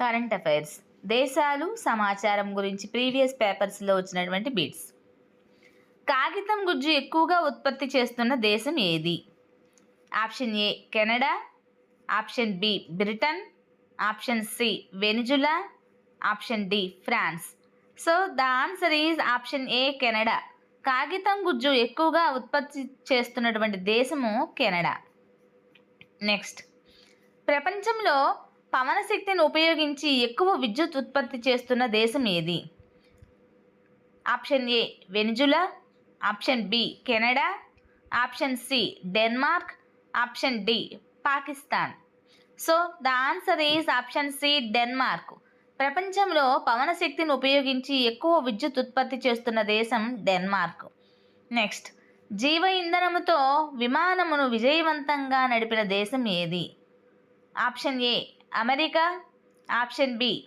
Current affairs దేశాలు సమాచారం గురించి ప్రీవియస్ పేపర్స్లో వచ్చినటువంటి బిట్స్. కాగితం గుజ్జు ఎక్కువగా ఉత్పత్తి చేస్తున్న దేశం ఏది? Option A Canada. Option B Britain. Option C Venezuela. Option D France. So the answer is option A Canada. కాగితం గుజ్జు ఎక్కువగా ఉత్పత్తి చేస్తున్నటువంటి దేశము కెనడా. నెక్స్ట్. ప్రపంచంలో పవన శక్తిని ఉపయోగించి ఎక్కువ విద్యుత్ ఉత్పత్తి చేస్తున్న దేశం ఏది? Option A Venezuela. Option B Canada. Option C Denmark. Option D Pakistan. So the answer is option C Denmark. ప్రపంచంలో పవన శక్తిని ఉపయోగించి ఎక్కువ విద్యుత్ ఉత్పత్తి చేస్తున్న దేశం డెన్మార్క్. నెక్స్ట్ జీవ ఇంధనముతో విమానమును విజయవంతంగా నడిపిన దేశం ఏది? Option A America option B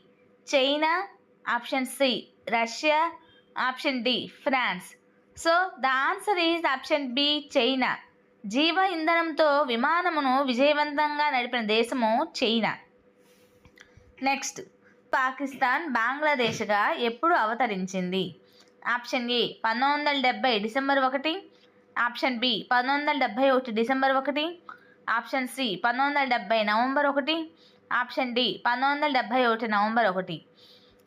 China option C Russia option D France. So the answer is option B China. జీవ ఇంధనంతో విమానమును విజయవంతంగా నడిపిన దేశము చైనా. నెక్స్ట్ పాకిస్తాన్ బంగ్లాదేశ్గా ఎప్పుడు అవతరించింది? ఆప్షన్ ఏ పంతొమ్మిది వందల డెబ్బై డిసెంబర్ ఒకటి. ఆప్షన్ బి పంతొమ్మిది వందల డెబ్బై ఒకటి డిసెంబర్ ఒకటి. ఆప్షన్ సి పంతొమ్మిది వందల డెబ్బై నవంబర్ ఒకటి. ఆప్షన్ డి పంతొమ్మిది వందల ఒకటి నవంబర్ ఒకటి.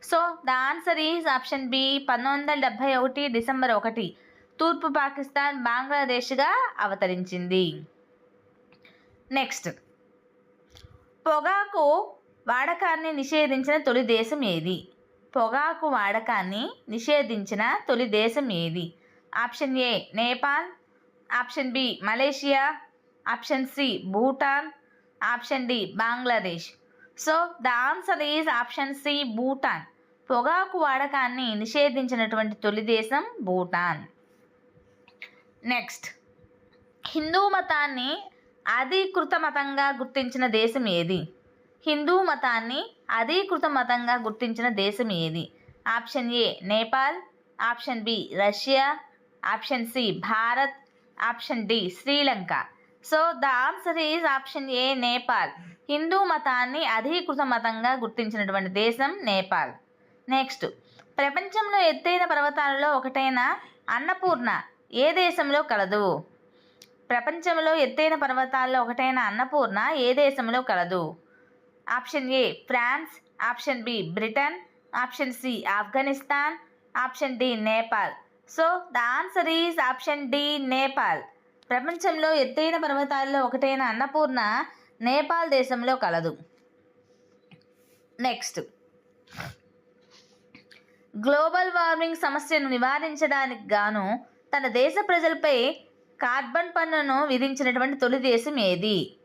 So the answer is option B పంతొమ్మిది వందల ఒకటి డిసెంబర్ ఒకటి. తూర్పు పాకిస్తాన్ బంగ్లాదేశ్గా అవతరించింది. నెక్స్ట్. పొగాకు వాడకాన్ని నిషేధించిన తొలి దేశం ఏది? పొగాకు వాడకాన్ని నిషేధించిన తొలి దేశం ఏది? Option A Nepal. Option B Malaysia. Option C Bhutan. Option D Bangladesh. So the answer is option C Bhutan. పొగాకు వాడకాన్ని నిషేధించినటువంటి తొలి దేశం భూటాన్. నెక్స్ట్. హిందూ మతాన్ని అధీకృత మతంగా గుర్తించిన దేశం ఏది? హిందూ మతాన్ని అధీకృత మతంగా గుర్తించిన దేశం ఏది? Option A Nepal. Option B Russia. Option C Bharat. Option D Sri Lanka. So the answer is option A Nepal Hindu మతాన్ని అధీకృత మతంగా గుర్తించినటువంటి దేశం నేపాల్. నెక్స్ట్ ప్రపంచంలో ఎత్తైన పర్వతాలలో ఒకటైన అన్నపూర్ణ ఏ దేశంలో కలదు? ప్రపంచంలో ఎత్తైన పర్వతాల్లో ఒకటైన అన్నపూర్ణ ఏ దేశంలో కలదు? Option A France. Option B Britain. Option C Afghanistan. Option D Nepal. So the answer is option D Nepal. ప్రపంచంలో ఎత్తైన పర్వతాల్లో ఒకటైన అన్నపూర్ణ నేపాల్ దేశంలో కలదు. నెక్స్ట్. గ్లోబల్ వార్మింగ్ సమస్యను నివారించడానికి గాను తన దేశ ప్రజలపై కార్బన్ పన్నును విధించినటువంటి తొలి దేశం ఏది?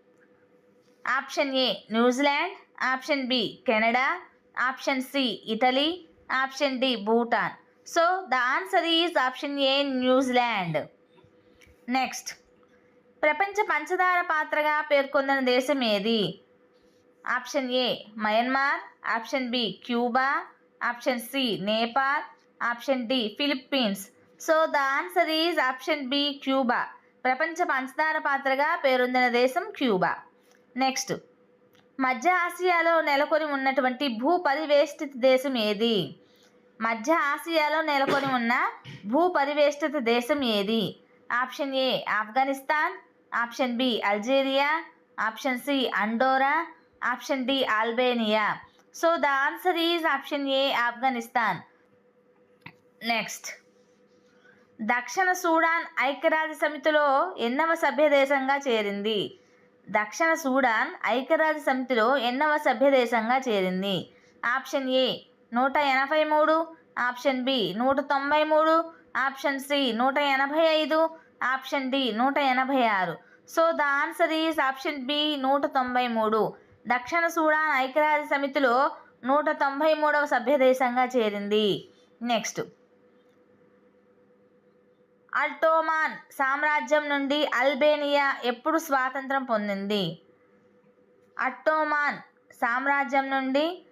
Option A New Zealand. Option B Canada. Option C Italy. Option D Bhutan. So the answer is option A New Zealand. Next ప్రపంచ పంచదార పాత్రగా పేర్కొన్న దేశం ఏది? Option A Myanmar option B Cuba option C Nepal option D Philippines so the answer is option B Cuba ప్రపంచ పంచదార పాత్రగా పేరొందిన దేశం క్యూబా నెక్స్ట్ మధ్య ఆసియాలో నెలకొని ఉన్నటువంటి భూ పరివేష్టిత దేశం ఏది? మధ్య ఆసియాలో నెలకొని ఉన్న భూ పరివేష్టిత దేశం ఏది? Option A Afghanistan. Option B Algeria. Option C Andorra. Option D Albania. So the answer is option A Afghanistan. Next. దక్షిణ సూడాన్ ఐక్యరాజ్య సమితిలో ఎన్నవ సభ్య దేశంగా చేరింది? దక్షిణ సూడాన్ ఐక్యరాజ్య సమితిలో ఎన్నవ సభ్య దేశంగా చేరింది? ఆప్షన్ ఏ నూట ఎనభై మూడు. ఆప్షన్ బి నూట తొంభై మూడు. ఆప్షన్ సి నూట ఎనభై ఐదు ఆప్షన్ డి నూట ఎనభై ఆరు. So the answer is option B నూట తొంభై మూడు. దక్షిణ సూడాన్ ఐక్యరాజ్య సమితిలో నూట తొంభై మూడవ సభ్యదేశంగా చేరింది. నెక్స్ట్. అల్టోమాన్ సామ్రాజ్యం నుండి అల్బేనియా ఎప్పుడు స్వాతంత్రం పొందింది? అట్టోమాన్ సామ్రాజ్యం నుండి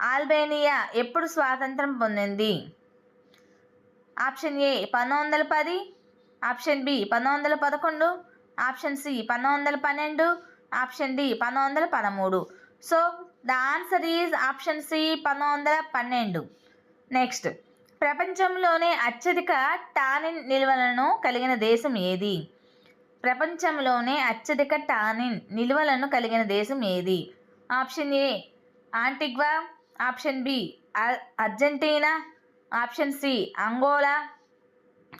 ఆల్బేనియా ఎప్పుడు స్వాతంత్రం పొందింది? ఆప్షన్ ఏ పంతొమ్మిది వందల పది ఆప్షన్ బి పంతొమ్మిది వందల పదకొండు ఆప్షన్ సి పంతొమ్మిది వందల పన్నెండు ఆప్షన్ డి పంతొమ్మిది వందల పదమూడు. So the answer is option C పంతొమ్మిది వందల పన్నెండు. నెక్స్ట్ ప్రపంచంలోనే అత్యధిక టానిన్ నిల్వలను కలిగిన దేశం ఏది? ప్రపంచంలోనే అత్యధిక టానిన్ నిల్వలను కలిగిన దేశం ఏది? Option A Antigua option B R- Argentina option C Angola.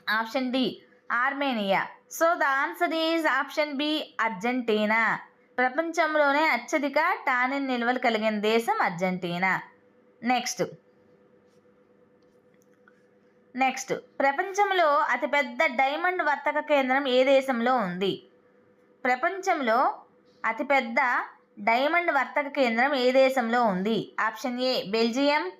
Option D Armenia. So the answer is option B Argentina. ప్రపంచంలోనే అత్యధిక టానిన్ నిల్వలు కలిగిన దేశం అర్జెంటీనా. నెక్స్ట్. నెక్స్ట్. ప్రపంచంలో అతిపెద్ద డైమండ్ వర్తక కేంద్రం ఏ దేశంలో ఉంది? ప్రపంచంలో అతిపెద్ద డైమండ్ వర్తక కేంద్రం ఏ దేశంలో ఉంది? Option A Belgium.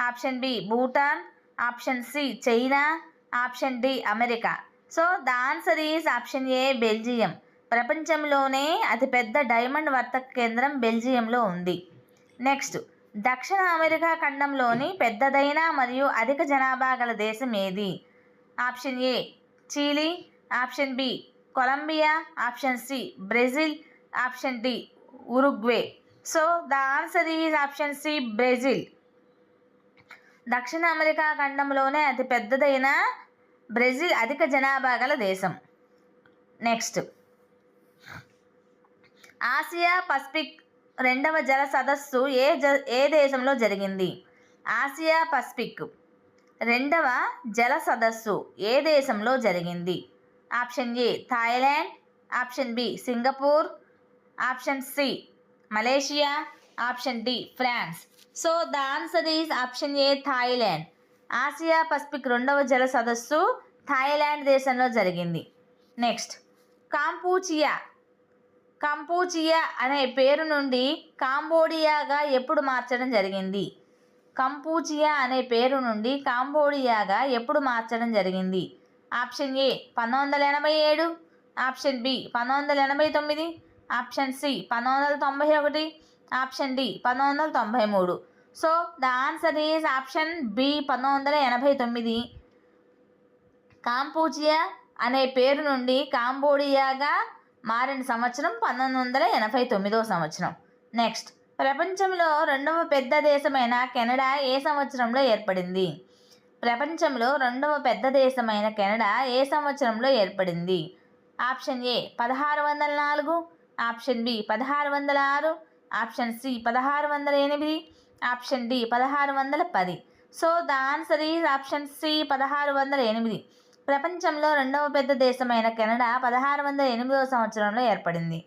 Option B Bhutan. Option C China option D America. So the answer is option A Belgium. ప్రపంచంలోనే అతిపెద్ద డైమండ్ వర్తక కేంద్రం బెల్జియంలో ఉంది. నెక్స్ట్ దక్షిణ అమెరికా ఖండంలోని పెద్దదైన మరియు అధిక జనాభా గల దేశం ఏది? Option A Chile. Option B Colombia. Option C Brazil. Option D Uruguay. So the answer is option C Brazil. దక్షిణ అమెరికా ఖండంలోనే అతి పెద్దదైన బ్రెజిల్ అధిక జనాభా గల దేశం. నెక్స్ట్. ఆసియా పసిఫిక్ రెండవ జల సదస్సు ఏ జ ఏ దేశంలో జరిగింది? ఆసియా పసిఫిక్ రెండవ జల సదస్సు ఏ దేశంలో జరిగింది? Option A Thailand. Option B Singapore. Option C Malaysia. Option D France. So the answer is option A Thailand Asia Pacific రెండవ జల సదస్సు థాయిలాండ్ దేశంలో జరిగింది. నెక్స్ట్ కాంపూచియా కంపూచియా అనే పేరు నుండి కాంబోడియాగా ఎప్పుడు మార్చడం జరిగింది? కంపూచియా అనే పేరు నుండి కాంబోడియాగా ఎప్పుడు మార్చడం జరిగింది? ఆప్షన్ ఏ పంతొమ్మిది వందల ఎనభై ఏడు. ఆప్షన్ బి పంతొమ్మిది వందల ఎనభై తొమ్మిది. ఆప్షన్ సి పంతొమ్మిది వందల తొంభై ఒకటి. ఆప్షన్ డి పంతొమ్మిది వందల తొంభై మూడు. So the answer is option B పంతొమ్మిది వందల ఎనభై తొమ్మిది. కాంపూచియా అనే పేరు నుండి కాంబోడియాగా మారిన సంవత్సరం పంతొమ్మిది వందల ఎనభై తొమ్మిదో సంవత్సరం. నెక్స్ట్ ప్రపంచంలో రెండవ పెద్ద దేశమైన కెనడా ఏ సంవత్సరంలో ఏర్పడింది? ప్రపంచంలో రెండవ పెద్ద దేశమైన కెనడా ఏ సంవత్సరంలో ఏర్పడింది? ఆప్షన్ ఏ పదహారు వందల నాలుగు. ఆప్షన్ బి పదహారు వందల ఆరు. ఆప్షన్ సి పదహారు వందల ఎనిమిది. ఆప్షన్ డి పదహారు వందల పది. So the answer is option C పదహారు వందల ఎనిమిది. ప్రపంచంలో రెండవ పెద్ద దేశమైన కెనడా పదహారు వందల ఎనిమిదవ సంవత్సరంలో ఏర్పడింది.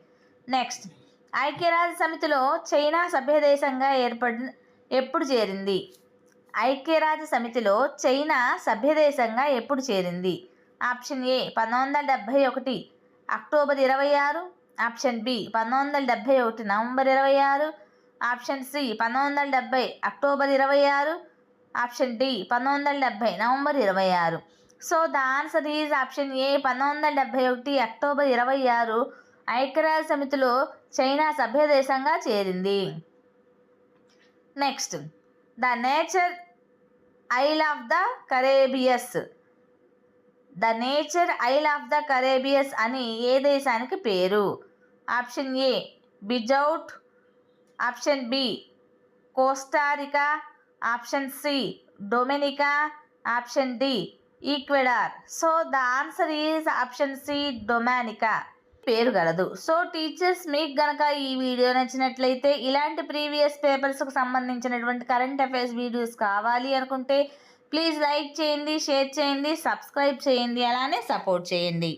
నెక్స్ట్ ఐక్యరాజ్య సమితిలో చైనా సభ్యదేశంగా ఏర్పడి ఎప్పుడు చేరింది? ఐక్యరాజ్య సమితిలో చైనా సభ్యదేశంగా ఎప్పుడు చేరింది? ఆప్షన్ ఏ పంతొమ్మిది వందల డెబ్భై ఒకటి అక్టోబర్ ఇరవై ఆరు. ఆప్షన్ బి పంతొమ్మిది వందల డెబ్భై ఒకటి నవంబర్ ఇరవై ఆరు. ఆప్షన్ సి పంతొమ్మిది వందల డెబ్భై అక్టోబర్ ఇరవై ఆరు. ఆప్షన్ డి పంతొమ్మిది వందల నవంబర్ ఇరవై ఆరు. So the answer is option A పంతొమ్మిది వందల డెబ్భై ఒకటి అక్టోబర్ ఇరవై ఆరు. ఐక్యరాజ్య సమితిలో చైనా సభ్య దేశంగా చేరింది. Next the nature isle of the Caribbeans. The nature isle of the Caribbeans అని ఏ దేశానికి పేరు? Option A బిజౌట్. Option B. Costa Rica option C. Dominica option D. Ecuador. So the answer is option C Dominica. పేరు గలదు. So teachers మీకు గనక ఈ video నచ్చినట్లయితే ఇలాంటి ప్రీవియస్ పేపర్స్కు సంబంధించినటువంటి కరెంట్ అఫైర్స్ వీడియోస్ కావాలి అనుకుంటే ప్లీజ్ లైక్ చేయండి షేర్ చేయండి సబ్స్క్రైబ్ చేయండి అలానే సపోర్ట్ చేయండి.